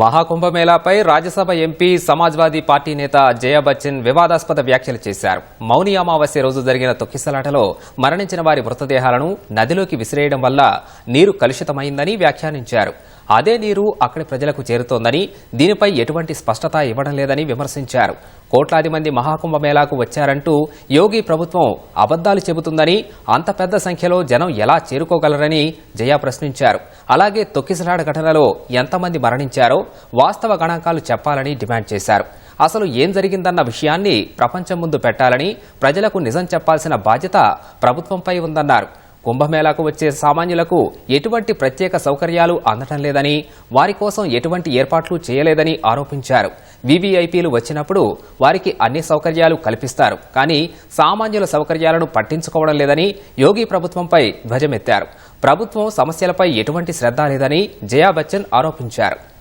మహాకుంభమేళాపై Rajya Sabha MP Samajwadi party నేత జయా బచ్చన్ వివాదాస్పద వ్యాఖ్యలు చేశారు. మౌని అమావాస్య రోజు జరిగిన తొక్కిసలాటలో మరణించిన వారి మృతదేహాలను నదిలోకి విసిరేయడం వల్ల నీరు కలుషితమైందని వ్యాఖ్యానించారు. అదే నీరు అక్కడి ప్రజలకు చేరుతోందని దీనిపై ఎటువంటి స్పష్టత ఇవ్వడం లేదని విమర్శించారు. కోట్లాది మంది మహాకుంభమేళాకు వచ్చారంటూ యోగి ప్రభుత్వం అబద్దాలు చెబుతుందని అంత పెద్ద సంఖ్యలో జనం ఎలా చేరుకోగలరని జయా ప్రశ్నించారు. అలాగే తొక్కిసలాడ ఘటనలో ఎంతమంది మరణించారో వాస్తవ గణాంకాలు చెప్పాలని డిమాండ్ చేశారు. అసలు ఏం జరిగిందన్న విషయాన్ని ప్రపంచం ముందు పెట్టాలని ప్రజలకు నిజం చెప్పాల్సిన బాధ్యత ప్రభుత్వంపై ఉందన్నారు. కుంభమేళాకు వచ్చే సామాన్యులకు ఎటువంటి ప్రత్యేక సౌకర్యాలు అందటం లేదని వారి కోసం ఎటువంటి ఏర్పాట్లు చేయలేదని ఆరోపించారు. వీవీఐపీలు వచ్చినప్పుడు వారికి అన్ని సౌకర్యాలు కల్పిస్తారు. కానీ సామాన్యుల సౌకర్యాలను పట్టించుకోవడం లేదని యోగి ప్రభుత్వంపై ధ్వజమెత్తారు. ప్రభుత్వం సమస్యలపై ఎటువంటి శ్రద్ధ లేదని జయా బచ్చన్ ఆరోపించారు.